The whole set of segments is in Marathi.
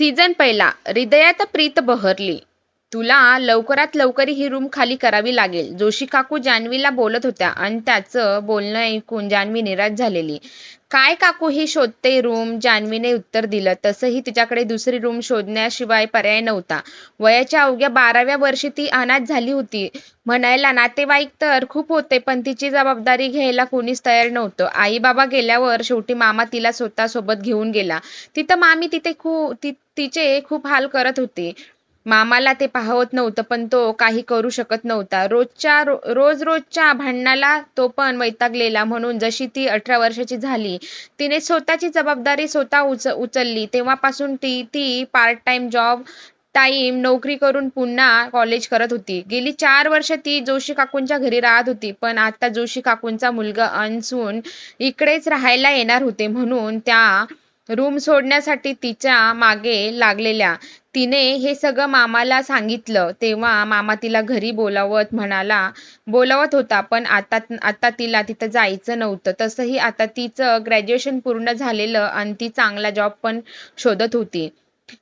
सीझन पहिला हृदयात प्रीत बहरली. तुला लवकरात लवकर ही रूम खाली करावी लागेल. जोशी काकू जान्हवीला बोलत होत्या आणि त्याचं बोलणं ऐकून जान्हवी निराश झालेली. काय काकू ही शोधते रूम जान्हवीने उत्तर दिलं. तसंही तिच्याकडे दुसरी रूम शोधण्याशिवाय पर्याय नव्हता. वयाच्या अवघ्या बाराव्या वर्षी ती अनाथ झाली होती. म्हणायला नातेवाईक तर खूप होते पण तिची जबाबदारी घ्यायला कोणीच तयार नव्हतं. आई बाबा गेल्यावर शेवटी मामा तिला स्वतः सोबत घेऊन गेला. तिथं मामी तिथे खूप ति, तिचे खूप हाल करत होते. मामाला ते पाहवत नव्हतं पण तो काही करू शकत नव्हता. रोजच्या रो, रोज रोजच्या भांडणाला तो पण वैतागलेला म्हणून जशी ती अठरा वर्षाची झाली तिने स्वतःची जबाबदारी स्वतः उच उचलली. तेव्हापासून ती ती पार्ट टाइम जॉब टाईम नोकरी करून पुन्हा कॉलेज करत होती. गेली चार वर्ष ती जोशी काकूंच्या घरी राहत होती पण आता जोशी काकूंचा मुलगा अनसून इकडेच राहायला येणार होते म्हणून त्या रूम सोडण्यासाठी तिच्यामागे लागलेल्या. तिने हे सगळं मामाला सांगितलं. तेव्हा मामा तिला घरी बोलावत म्हणाला बोलावत होता पण आता आता तिला तिथं जायचं नव्हतं. तसंही आता तिचं ग्रॅज्युएशन पूर्ण झालेलं आणि ती चांगला जॉब पण शोधत होती.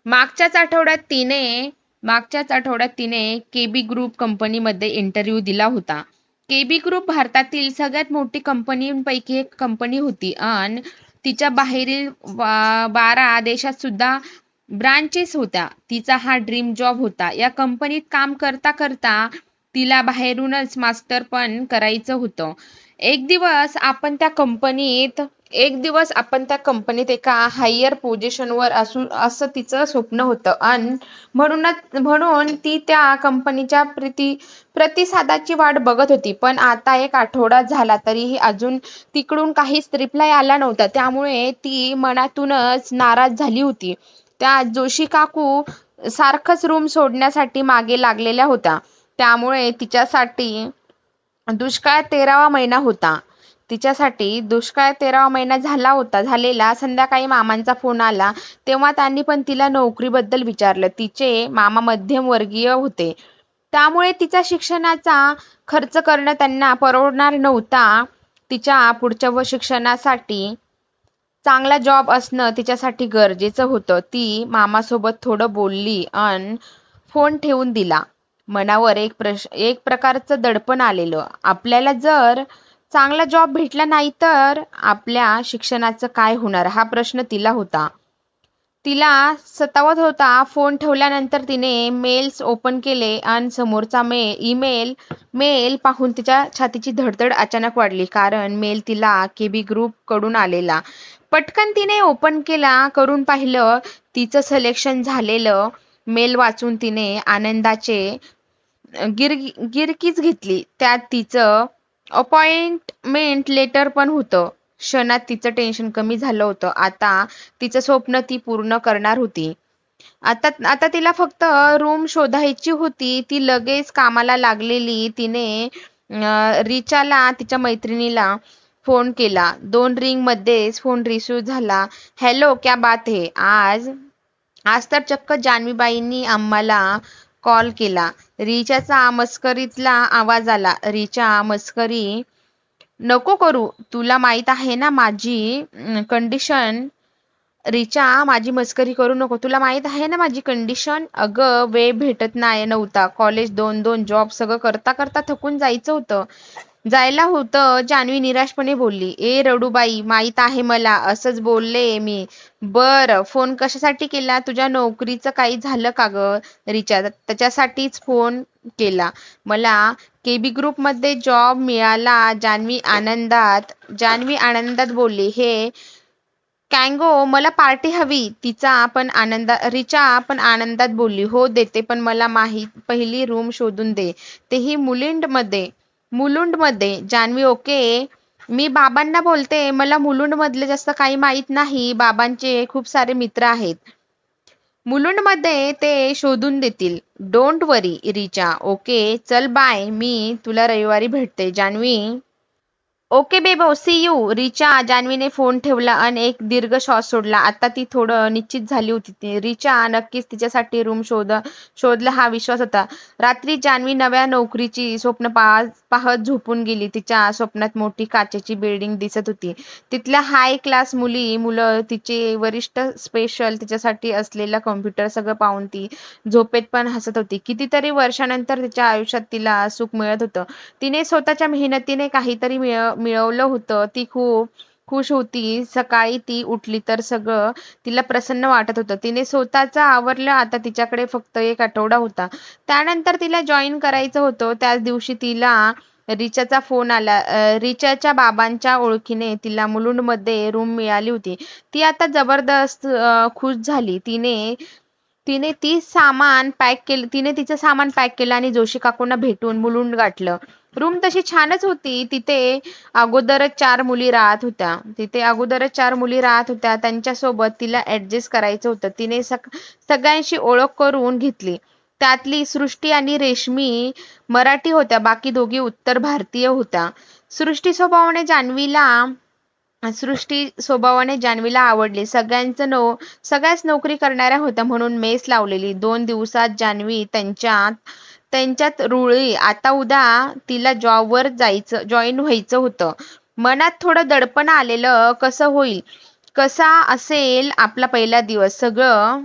मागच्याच आठवड्यात तिने मागच्याच आठवड्यात तिने केबी ग्रुप कंपनीमध्ये इंटरव्ह्यू दिला होता. केबी ग्रुप भारतातील सगळ्यात मोठी कंपनीपैकी एक कंपनी होती. आणि तिच्या बाहेरील बारा देशात सुद्धा ब्रांचेस होत्या. तिचा हा ड्रीम जॉब होता. या कंपनीत काम करता करता तिला बाहेरूनच मास्टर पण करायचं होतं. एक दिवस आपण त्या कंपनीत एक दिवस आपण त्या कंपनीत एका हायर पोझिशनवर असू असं तिचं स्वप्न होतं. आणि म्हणूनच म्हणून ती त्या कंपनीच्या प्रति प्रतिसादाची वाट बघत होती. पण आता एक आठवडा झाला तरीही अजून तिकडून काहीच रिप्लाय आला नव्हता. त्यामुळे ती मनातूनच नाराज झाली होती. त्या जोशी काकू सारखंच रूम सोडण्यासाठी मागे लागलेल्या होत्या. त्यामुळे तिच्यासाठी दुष्काळ तेरावा महिना होता. तिच्यासाठी दुष्काळ तेरावा महिना झाला होता. झालेला संध्याकाळी मामांचा फोन आला. तेव्हा त्यांनी पण तिला नोकरीबद्दल विचारलं. तिचे मामा मध्यमवर्गीय होते. त्यामुळे तिचा शिक्षणाचा खर्च करणं त्यांना परवडणार नव्हता. तिच्या पुढच्या व शिक्षणासाठी चांगला जॉब असणं तिच्यासाठी गरजेचं होतं. ती मामासोबत थोडं बोलली अन फोन ठेवून दिला. मनावर एक प्रश एक प्रकारचं दडपण आलेलं. आपल्याला जर चांगला जॉब भेटला नाही तर आपल्या शिक्षणाचं काय होणार? हा प्रश्न तिला होता. तिला सतावत होता. फोन ठेवल्यानंतर तिने मेल्स ओपन केले आणि समोरचा मे ईमेल मेल पाहून तिच्या छातीची धडधड अचानक वाढली. कारण मेल तिला केबी ग्रुपकडून आलेला. पटकन तिने ओपन केला करून पाहिलं तिचं सिलेक्शन झालेलं. मेल वाचून तिने आनंदाचे गिर गिरकीच घेतली. त्यात तिचं अपॉइंटमेंट लेटर पण होतं. क्षणात तिचं टेन्शन कमी झालं होतं. आता तिचं स्वप्न ती पूर्ण करणार होती. आता आता तिला फक्त रूम शोधायची होती. ती लगेच कामाला लागलेली. तिने रिचाला तिच्या मैत्रिणीला फोन केला. दोन रिंग मध्येच फोन रिसिव्ह झाला. हॅलो क्या बात है? आज आज तर चक्क जान्हवीबाईंनी आम्हाला कॉल केला. रिचाचा मस्करीतला आवाज आला. रिचा मस्करी नको करू. तुला माहीत आहे ना माझी कंडिशन रिचा माझी मस्करी करू नको. तुला माहीत आहे ना माझी कंडिशन अगं वेळ भेटत नाही नव्हता. कॉलेज दोन दोन जॉब सगळं करता करता थकून जायचं होतं. जायला होतं जानवी निराशपणे बोलली ए रडूबाई माहीत आहे मला असंच बोलले मी. बर फोन कशासाठी केला? तुझ्या नोकरीचं काही झालं का ग? रिचा त्याच्यासाठीच फोन केला. मला केबी ग्रुपमध्ये जॉब मिळाला जानवी आनंदात. जानवी आनंदात बोलली हे कॅंगो, मला पार्टी हवी. तिचा पण आनंदा रिचा पण आनंदात बोलली हो देते पण मला माहीत पहिली रूम शोधून दे. तेही मुलिंडमध्ये मुलुंडमध्ये. जान्हवी ओके मी बाबांना बोलते मला मुलुंडमधले जास्त काही माहीत नाही. बाबांचे खूप सारे मित्र आहेत. मुलुंडमध्ये ते शोधून देतील. डोंट वरी रिचा ओके चल बाय मी तुला रविवारी भेटते. Janhavi okay Bebo see you Richa जान्हवीने phone ठेवला आणि एक दीर्घ श्वास सोडला. आता ती थोडं निश्चित झाली होती ती. रिचा नक्कीच तिच्यासाठी रूम शोध शोधला हा विश्वास होता. रात्री जान्हवी नव्या नोकरीची स्वप्न पाहत पाहत झोपून गेली. तिच्या स्वप्नात मोठी काचेची बिल्डिंग दिसत होती. तिथल्या हाय क्लास मुली मुलं तिचे वरिष्ठ स्पेशल तिच्यासाठी असलेला कॉम्प्युटर सगळं पाहून ती झोपेत पण हसत होती. कितीतरी वर्षानंतर तिच्या आयुष्यात तिला सुख मिळत होतं. तिने स्वतःच्या मेहनतीने काहीतरी मिळ मिळवलं होतं ती खूप खुश होती. सकाळी ती उठली तर सगळं तिला प्रसन्न वाटत होतं. तिने स्वतःचं आवरलं आता तिच्याकडे फक्त एक आठवडा होता. त्यानंतर तिला जॉईन करायचं होतं. त्याच दिवशी तिला रिचाचा फोन आला. रिचाच्या बाबांच्या ओळखीने तिला मुलुंडमध्ये रूम मिळाली होती. ती आता जबरदस्त खुश झाली. तिने तिने ती सामान पॅक केलं तिने तिचं सामान पॅक केलं आणि जोशी काकूंना भेटून मुलुंड गाठलं. रूम तशी छानच होती. तिथे अगोदरच चार मुली राहत होत्या. तिथे अगोदरच चार मुली राहत होत्या. त्यांच्यासोबत तिला ऍडजस्ट करायचं होतं. तिने सग सगळ्यांशी ओळख करून घेतली. त्यातली सृष्टी आणि रेशमी मराठी होत्या. बाकी दोघी उत्तर भारतीय होत्या. सृष्टी स्वभावाने जान्हवीला सृष्टी स्वभावाने जान्हवीला आवडली. सगळ्यांचं नो सगळ्याच नोकरी करणाऱ्या होत्या म्हणून मेस लावलेली. दोन दिवसात जान्हवी त्यांच्यात त्यांच्यात रुळली आता उद्या तिला जॉबवर जायचं जॉईन व्हायचं होतं. मनात थोडं दडपण आलेलं कसं होईल? कसा असेल आपला पहिला दिवस? सगळं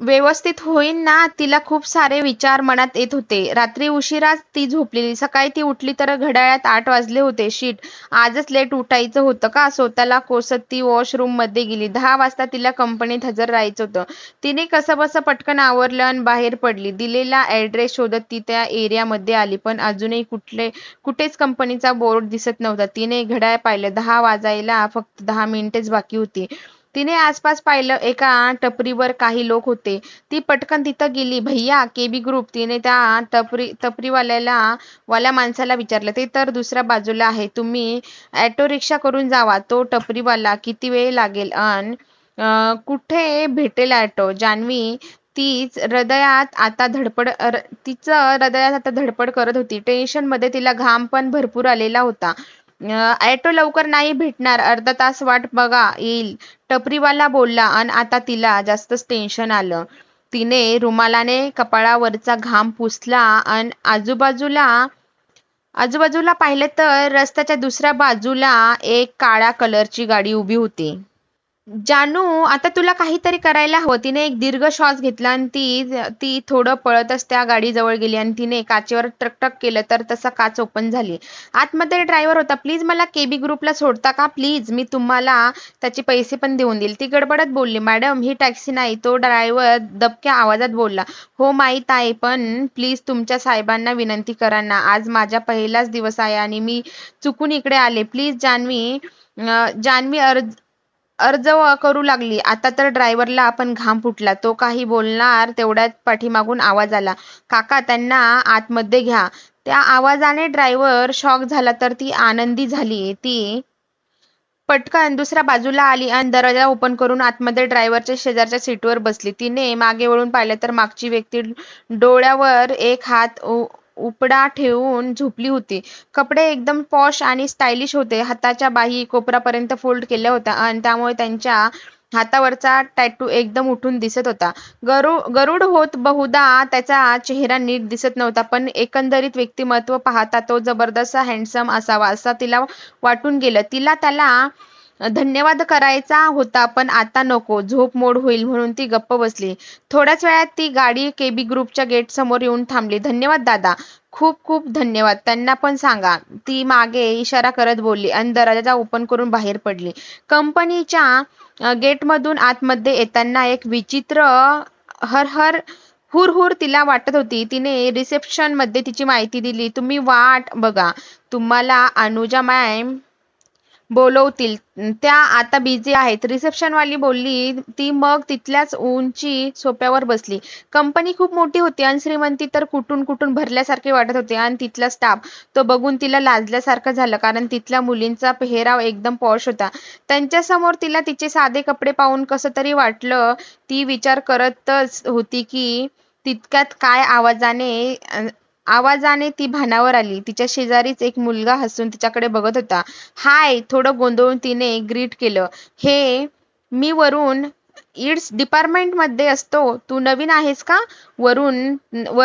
व्यवस्थित होईन ना तिला खूप सारे विचार मनात येत होते. रात्री उशिराच ती झोपलेली. सकाळी ती उठली तर घड्याळात आठ वाजले होते. शीट. आजच लेट उठायचं होतं का? स्वतःला कोसत ती वॉशरूममध्ये गेली. दहा वाजता तिला कंपनीत हजर राहायचं होतं. तिने कसं बसं पटकन आवरलं आणि बाहेर पडली. दिलेला ऍड्रेस शोधत ती त्या एरियामध्ये आली. पण अजूनही कुठले कुठेच कंपनीचा बोर्ड दिसत नव्हता. तिने घड्याळ पाहिलं. दहा वाजायला फक्त दहा मिनिटेच बाकी होती. तिने आसपास पाहिलं एका टपरीवर काही लोक होते. ती पटकन तिथं गेली. भैया केबी ग्रुप. तिने त्या टपरी टपरीवाल्याला वाल्या माणसाला विचारलं ते तर दुसऱ्या बाजूला आहे. तुम्ही ऑटो रिक्षा करून जावा. तो टपरीवाला किती वेळ लागेल? अन कुठे भेटेल ऑटो? जान्हवी तीच हृदयात आता धडपड तिचं हृदयात आता धडपड करत होती. टेन्शनमध्ये तिला घाम पण भरपूर आलेला होता. ऑटो लवकर नाही भेटणार. अर्धा तास वाट बघा येईल. टपरीवाला बोलला आणि आता तिला जास्तच टेन्शन आलं. तिने रुमालाने कपाळावरचा घाम पुसला आणि आजूबाजूला आजूबाजूला पाहिलं तर रस्त्याच्या दुसऱ्या बाजूला एक काळ्या कलरची गाडी उभी होती. जानू आता तुला काहीतरी करायला हवं. तिने एक दीर्घ श्वास घेतला आणि ती ती थोडं पळतच त्या गाडीजवळ गेली आणि तिने काचेवर टकटक केलं तर तसा काच ओपन झाली. आतमध्ये ड्रायव्हर होता प्लीज मला केबी ग्रुपला सोडता का? प्लीज मी तुम्हाला त्याचे पैसे पण देऊन देईल. ती गडबडत बोलली मॅडम ही टॅक्सी नाही. तो ड्रायव्हर दबक्या आवाजात बोलला हो माहीत आहे पण प्लीज तुमच्या साहेबांना विनंती करा ना. आज माझा पहिलाच दिवस आहे आणि मी चुकून इकडे आले. प्लीज जान्हवी जान्हवी अर्ज अर्ज करू लागली. आता तर ड्रायव्हरला आपण घाम फुटला. तो काही बोलणार तेवढ्यात पाठीमागून आवाज आला. काका त्यांना आतमध्ये घ्या. त्या आवाजाने ड्रायव्हर शॉक झाला तर ती आनंदी झाली. ती पटकन दुसऱ्या बाजूला आली आणि दरवाजा ओपन करून आतमध्ये ड्रायव्हरच्या शेजारच्या सीटवर बसली. तिने मागे वळून पाहिलं तर मागची व्यक्ती डोळ्यावर एक हात उपडा ठेवून झोपली होती. कपडे एकदम पॉश आणि स्टायलिश होते. हाताच्या बाही कोपरापर्यंत फोल्ड केल्या होत्या आणि त्यामुळे त्यांच्या हातावरचा टॅटू एकदम उठून दिसत होता. गरु गरुड होत बहुधा त्याचा चेहरा नीट दिसत नव्हता पण एकंदरीत व्यक्तिमत्व पाहता तो जबरदस्त हँडसम असावा असं तिला वाटून गेलं. तिला त्याला धन्यवाद करायचा होता पण आता नको. झोप मोड होईल म्हणून ती गप्प बसली. थोड्याच वेळात ती गाडी केबी ग्रुपच्या गेट समोर येऊन थांबली. धन्यवाद दादा. खूप खूप धन्यवाद. त्यांना पण सांगा. ती मागे इशारा करत बोलली आणि दरवाजा ओपन करून बाहेर पडली. कंपनीच्या गेटमधून आतमध्ये येताना एक विचित्र हर हर हुर हुर तिला वाटत होती. तिने रिसेप्शनमध्ये तिची माहिती दिली. तुम्ही वाट बघा. तुम्हाला अनुजा मॅम बोलवतील. त्या आता बिझी आहेत. रिसेप्शनवाली बोलली ती मग तिथल्याच उंची सोप्यावर बसली. कंपनी खूप मोठी होती आणि श्रीमंती तर कुठून कुठून भरल्यासारखे वाटत होते आणि तिथला स्टाफ तो बघून तिला लाजल्यासारखं झालं कारण तिथल्या मुलींचा पेहराव एकदम पॉश होता. त्यांच्यासमोर तिला तिचे साधे कपडे पाहून कसं तरी वाटलं. ती विचार करतच होती की तितक्यात काय आवाजाने आवाजाने ती भानावर आली. तिच्या शेजारीच एक मुलगा हसून तिच्याकडे बघत होता. हाय थोडं गोंधळून तिने ग्रीट केलं. हे मी वरून इट्स डिपार्टमेंटमध्ये असतो. तू नवीन आहेस का? वरुण व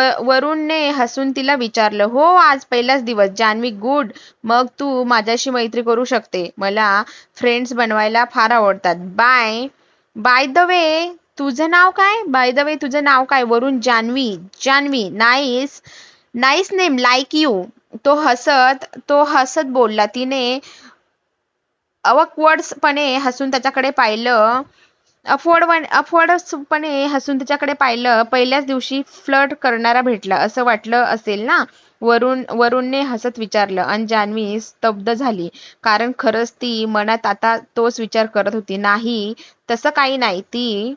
हसून तिला विचारलं. हो आज पहिलाच दिवस. जान्हवी गुड. मग तू माझ्याशी मैत्री करू शकते. मला फ्रेंड्स बनवायला फार आवडतात. बाय. बाय द वे तुझं नाव काय? बाय द वे तुझं नाव काय? वरून Janhavi Janhavi nice. Nice name like you तो हसत तो हसत बोलला. तिने अवकवर्ड्सपणे हसून त्याच्याकडे पाहिलं. अफवर्ड अफवर्डपणे हसून त्याच्याकडे पाहिलं. पहिल्याच दिवशी फ्लर्ट करणारा भेटला. असं वाटलं असेल ना? वरुण वरुणने हसत विचारलं आणि जान्हवी स्तब्ध झाली. कारण खरंच ती मनात आता तोच विचार करत होती. नाही तसं काही नाही. ती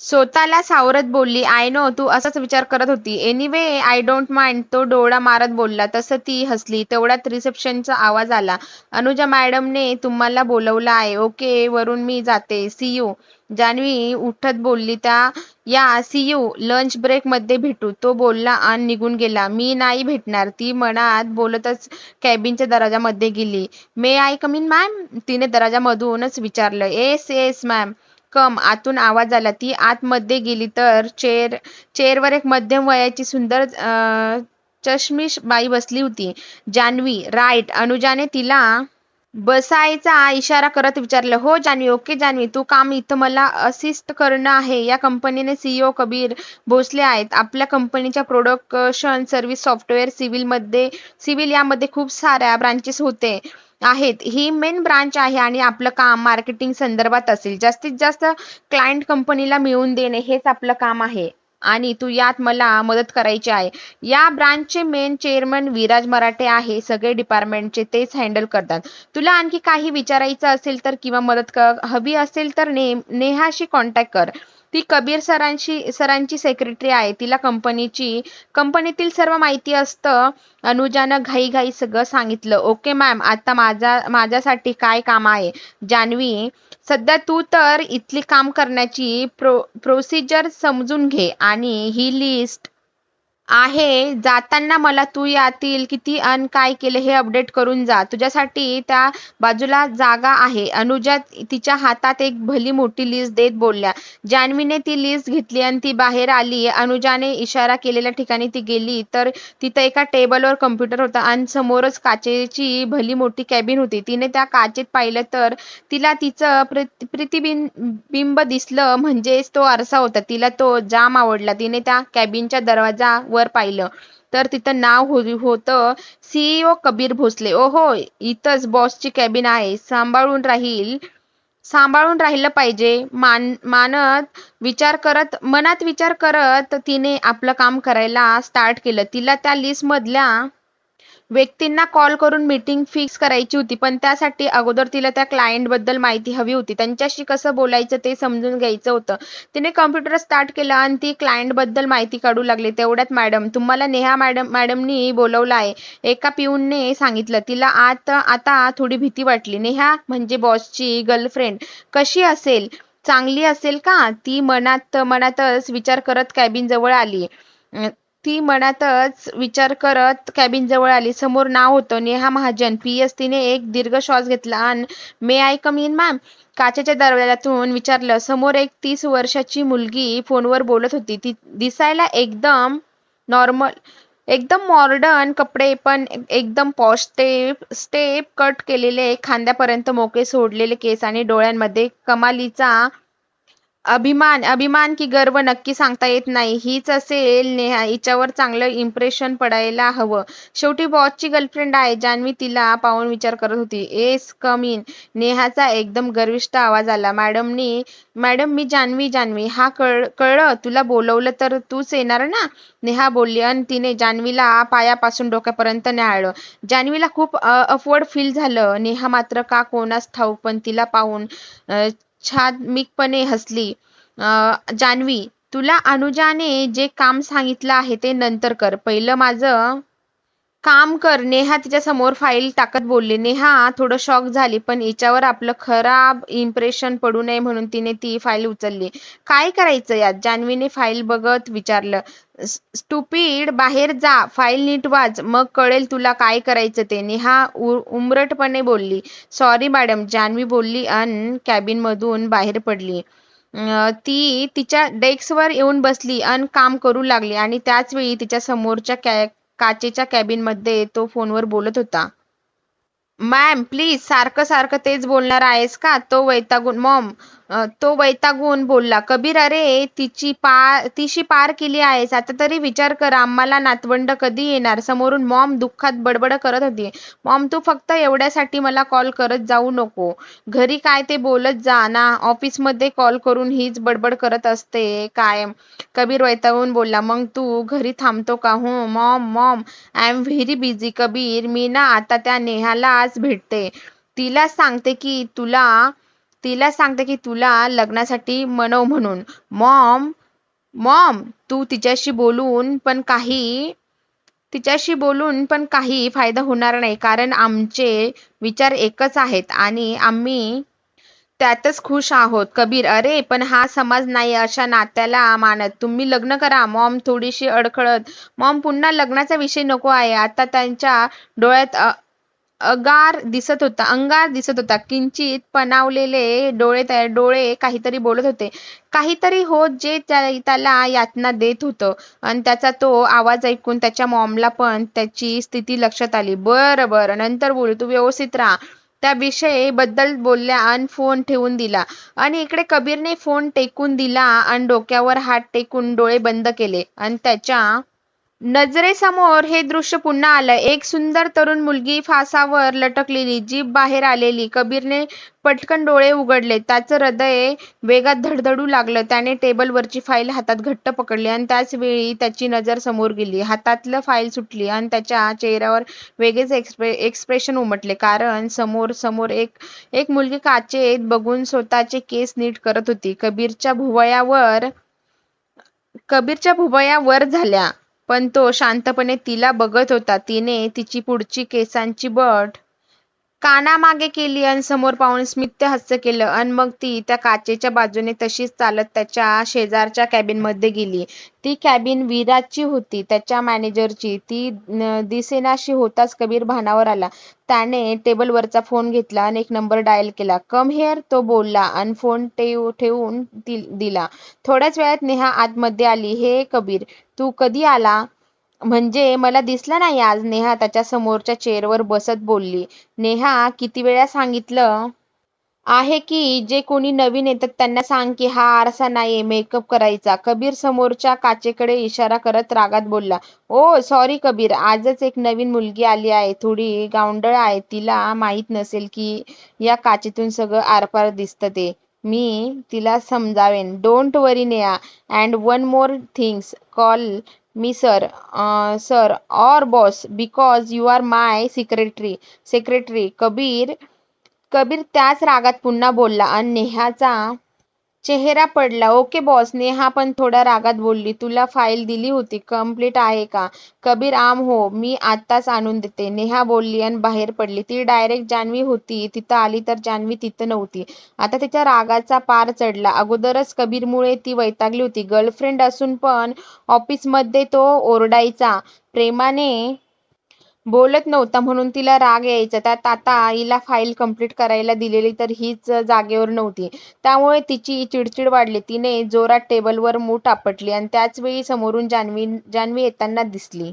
स्वतःला सावरत बोलली आय नो तू असाच विचार करत होती. एनिवे आय डोंट माइंड तो डोळा मारत बोलला. तसं ती हसली. तेवढ्यात रिसेप्शनचा आवाज आला. अनुजा मॅडमने तुम्हाला बोलवलं आहे. ओके वरून मी जाते. सी यू जान्हवी उठत बोलली त्या या सी यू लंच ब्रेकमध्ये भेटू. तो बोलला आणि निघून गेला. मी नाही भेटणार. ती मनात बोलतच कॅबिनच्या दरवाजामध्ये गेली. May I come in ma'am तिने दरवाजामधूनच विचारलं. येस येस मॅम कम आतून आवाज आला. ती आतमध्ये गेली तर चेअर चेअरवर एक मध्यम वयाची सुंदर चष्मिश बाई बसली होती. जान्हवी राईट. अनुजाने तिला बसायचा इशारा करत विचारलं हो जान्हवी ओके जान्हवी तू काम इथं मला असिस्ट करणं आहे. या कंपनीने सीईओ कबीर भोसले आहेत. आपल्या कंपनीच्या प्रोडक्शन सर्व्हिस सॉफ्टवेअर सिव्हिलमध्ये सिव्हिल यामध्ये खूप साऱ्या ब्रांचेस होते. आहेत. ही मेन ब्रांच आहे आणि आपलं काम मार्केटिंग संदर्भात असेल. जास्तीत जास्त क्लायंट कंपनीला मिळवून देणे हेच आपलं काम आहे. आणि तू यात मला मदत करायची आहे. या ब्रांचचे मेन चेअरमन विराज मराठे आहे. सगळे डिपार्टमेंटचे तेच हँडल करतात. तुला आणखी काही विचारायचं असेल तर किंवा मदत हवी असेल तर ने नेहाशी कॉन्टॅक्ट कर. ती कबीर सरांशी सरांची सेक्रेटरी आहे. तिला कंपनीची कंपनीतील सर्व माहिती असतं. अनुजानं घाई सगळं सांगितलं. ओके मॅम आता माझा माझ्यासाठी काय काम आहे? जान्हवी सध्या तू तर इथली काम करण्याची प्रो प्रोसिजर समजून घे आणि ही लिस्ट आहे. जाताना मला तू यातील किती अन काय केले हे अपडेट करून जा. तुझ्यासाठी त्या बाजूला जागा आहे. अनुजा तिच्या हातात एक भली मोठी लिस्ट देत बोलल्या. जान्हवीने ती लिस्ट घेतली आणि ती बाहेर आली. अनुजाने इशारा केलेल्या ठिकाणी ती गेली. तर तिथं एका टेबलवर कम्प्युटर होता आणि समोरच काचेची भली मोठी कॅबिन होती. तिने त्या काचेत पाहिलं तर तिला तिचं प्रतिबिंब दिसलं म्हणजेच तो आरसा होता. तिला तो जाम आवडला. तिने त्या कॅबिनच्या दरवाजा वर पाहिलं. तर तिथं नाव हो, होतं सीईओ कबीर भोसले. ओहो इथंच बॉसची कॅबिन आहे. सांभाळून राहील सांभाळून राहिलं पाहिजे. मान मानत विचार करत मनात विचार करत तिने आपलं काम करायला स्टार्ट केलं. तिला त्या लिस्ट मधल्या व्यक्तींना कॉल करून मीटिंग फिक्स करायची होती पण त्यासाठी अगोदर तिला त्या क्लायंटबद्दल माहिती हवी होती. त्यांच्याशी कसं बोलायचं ते समजून घ्यायचं होतं. तिने कम्प्युटर स्टार्ट केलं आणि ती क्लायंटबद्दल माहिती काढू लागली. तेवढ्यात मॅडम तुम्हाला नेहा मॅडम मॅडमनी बोलवलं आहे. एका पिऊनने सांगितलं तिला आता आता थोडी भीती वाटली. नेहा म्हणजे बॉसची गर्लफ्रेंड कशी असेल? चांगली असेल का? ती मनात मनातच विचार करत कॅबिन जवळ आली. ती मनातच विचार करत कॅबिन जवळ आली. समोर नाव होतं नेहा महाजन. पी एस तिने एक दीर्घ श्वास घेतला आणि may I come in ma'am काचेच्या दरवाजातून विचारलं. समोर एक तीस वर्षाची मुलगी फोनवर बोलत होती. ती दिसायला एकदम नॉर्मल एकदम मॉडर्न कपडे पण एकदम पॉश स्टेप स्टेप कट केलेले खांद्यापर्यंत मोके सोडलेले केस आणि डोळ्यांमध्ये कमालीचा अभिमान अभिमान की गर्व नक्की सांगता येत नाही. हीच असेल नेहा हिच्यावर चांगलं इम्प्रेशन पडायला हवं. शेवटी बॉसची गर्लफ्रेंड आहे जान्हवी तिला पाहून विचार करत होती. एस कम इन नेहाचा एकदम गर्विष्ठ आवाज आला. मॅडमनी मॅडम मी जान्हवी जान्हवी. हा कळ कळलं? तुला बोलवलं तर तूच येणार ना? नेहा बोलली. आणि तिने जान्हवीला पायापासून डोक्यापर्यंत न्याहाळलं जान्हवीला खूप अफवर्ड फील झालं. नेहा मात्र का कोणास ठाऊक पण तिला पाहून छादमिकपणे हसली. जान्हवी तुला अनुजाने जे काम सांगितलं आहे ते नंतर कर. पहिलं माझं काम कर नेहा तिच्या समोर फाईल टाकत बोलली. नेहा थोडं शॉक झाली पण हिच्यावर आपलं खराब इम्प्रेशन पडू नये म्हणून तिने ती फाईल उचलली. काय करायचं यात? जान्हवीने फाईल बघत विचारलं. स्टुपिड बाहेर जा. फाईल नीट वाच. मग कळेल तुला काय करायचं ते. नेहा उ- उमरटपणे बोलली. सॉरी मॅडम जान्हवी बोलली अन कॅबिनमधून बाहेर पडली. अं, ती तिच्या डेस्कवर येऊन बसली अन काम करू लागली आणि त्याच वेळी तिच्या समोरच्या कॅ काचेच्या कॅबिनमध्ये तो फोनवर बोलत होता. मॅम प्लीज सारखं सारखं तेच बोलणार आहेस का? तो वैतागून मॉम तो वैतागून बोलला कबीर अरे तिची पार तिशी पार केली आहेस. आता तरी विचार कर आम्हाला नातवंड कधी येणार? समोरून मॉम दुःखात बडबड करत होती. मॉम तू फक्त एवढ्यासाठी मला कॉल करत जाऊ नको. घरी काय ते बोलत जा ना. ऑफिसमध्ये कॉल करून हीच बडबड करत असते. कायम. कबीर वैतागून बोलला मग तू घरी थांबतो का? हो mom mom I am very busy. Kabir मी ना आता त्या नेहाला आज भेटते. तिला सांगते की तुला तिला सांगते की तुला लग्नासाठी मनव म्हणून. मॉम मॉम तू तिच्याशी बोलून पण काही तिच्याशी बोलून पण काही फायदा होणार नाही कारण आमचे विचार एकच आहेत आणि आम्ही त्यातच खुश आहोत. कबीर अरे पण हा समाज नाही अशा नात्याला मानत. तुम्ही लग्न करा. मॉम थोडीशी अडखळत. मॉम पुन्हा लग्नाचा विषय नको आहे. आता त्यांच्या डोळ्यात अगार दिसत होता अंगार दिसत होता. किंचित पणावलेले डोळे तयार डोळे काहीतरी बोलत होते. काहीतरी होत जे त्याला यातना देत होतं. आणि त्याचा तो आवाज ऐकून त्याच्या मॉमला पण त्याची स्थिती लक्षात आली. बरं बरं नंतर बोलू. तू व्यवस्थित राहा. त्या विषयी बद्दल बोलल्या आणि फोन ठेवून दिला. आणि इकडे कबीरने फोन टेकून दिला आणि डोक्यावर हात टेकून डोळे बंद केले. आणि त्याच्या नजरेसमोर हे दृश्य पुन्हा आलं एक सुंदर तरुण मुलगी फासावर लटकलेली जीभ बाहेर आलेली. कबीरने पटकन डोळे उघडले. त्याचं हृदय वेगात धडधडू लागलं. त्याने टेबलवरची फाईल हातात घट्ट पकडली आणि त्याच वेळी त्याची नजर समोर गेली. हातातलं फाईल सुटली आणि त्याच्या चेहऱ्यावर वेगळेच एक्सप्रे एक्सप्रेशन उमटले. कारण समोर समोर एक एक मुलगी काचेत बघून स्वतःचे केस नीट करत होती. कबीरच्या भुवयावर कबीरच्या भुवया वर झाल्या. पण तो शांतपणे तिला बघत होता. तिने तिची पुढची केसांची बट कानामागे केली आणि समोर पाहून स्मित हास्य केलं. आणि मग ती त्या काचेच्या बाजूने तशीच चालत त्याच्या शेजारच्या कॅबिनमध्ये गेली. ती कॅबिन विराची होती. त्याच्या मॅनेजरची ती दिसेनाशी होताच कबीर भानावर आला. त्याने टेबलवरचा फोन घेतला आणि एक नंबर डायल केला. कम हेअर तो बोलला आणि फोन ठेव ठेवून दिला. थोड्याच वेळात नेहा आतमध्ये आली. हे कबीर तू कधी आला? म्हणजे मला दिसला नाही आज नेहा त्याच्या समोरच्या चेअरवर बसत बोलली. नेहा किती वेळा सांगितलं? आहे की जे कोणी नवीन येतात त्यांना सांग की हा आरसा नाहीये मेकअप करायचा. कबीर समोरच्या काचेकडे इशारा करत रागात बोलला. ओ सॉरी कबीर आजच एक नवीन मुलगी आली आहे. थोडी गावंडळ आहे. तिला माहीत नसेल की या काचेतून सगळं आरपार दिसतं ते. मी तिला समजावेन. Don't worry Neha. And one more things call me sir sir or boss because you are my secretary secretary Kabir Kabir त्याच रागात पुन्हा बोलला. आणि नेहाचा चेहरा पडला. ओके बॉस नेहा पण थोड्या रागात बोलली. तुला फाईल दिली होती. कंप्लीट आहे का? कबीर आम हो. मी आत्ताच आणून देते. नेहा बोलली आणि बाहेर पडली. ती डायरेक्ट जान्हवी होती. तिथं आली तर जान्हवी तिथं नव्हती. आता तिच्या रागाचा पार चढला. अगोदरच कबीरमुळे ती वैतागली होती. गर्लफ्रेंड असून पण ऑफिसमध्ये तो ओरडायचा. प्रेमाने बोलत नव्हता म्हणून तिला राग यायचा. त्यात आता आईला फाईल कंप्लीट करायला दिलेली तर हीच जागेवर नव्हती. त्यामुळे तिची चिडचिड वाढली. तिने जोरात टेबलवर मूठ आपटली आणि त्याच वेळी समोरून जान्हवी जान्हवी येताना दिसली.